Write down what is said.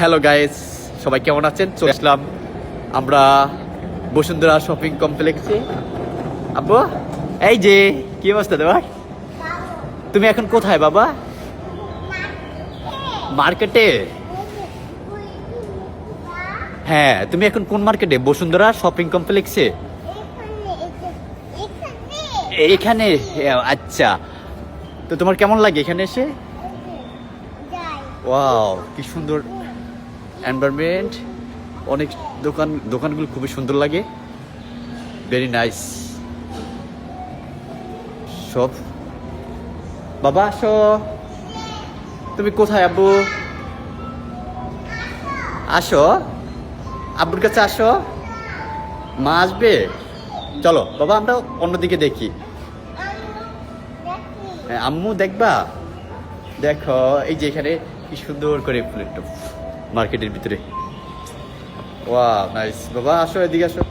Hello guys সবাই কেমন আছেন? চলে আসলাম আমরা বসুন্ধরা শপিং কমপ্লেক্সে আব্বু এই যে কি অবস্থা তোমার? তুমি এখন কোথায় বাবা? মার্কেটে? হ্যাঁ তুমি এখন কোন মার্কেটে? বসুন্ধরা শপিং কমপ্লেক্সে এখানে? হ্যাঁ, আচ্ছা। তো তোমার কেমন লাগে এখানে এসে? ওয়াও কি সুন্দর। এনভায়রনমেন্ট অনেক দোকান, দোকানগুলো খুবই সুন্দর লাগে। ভেরি নাইস সব। বাবা, আসো। তুমি কোথায়, আব্বু? আসো। আব্বুর কাছে আসো। মা আসবে? চলো, বাবা, আমরা অন্যদিকে দেখি। আম্মু, দেখবা? দেখো, এই যে এখানে কি সুন্দর করে ফুলের টপ মার্কেটের ভিতরে। ওয়া নাইস বাবা আসো এদিকে আসো।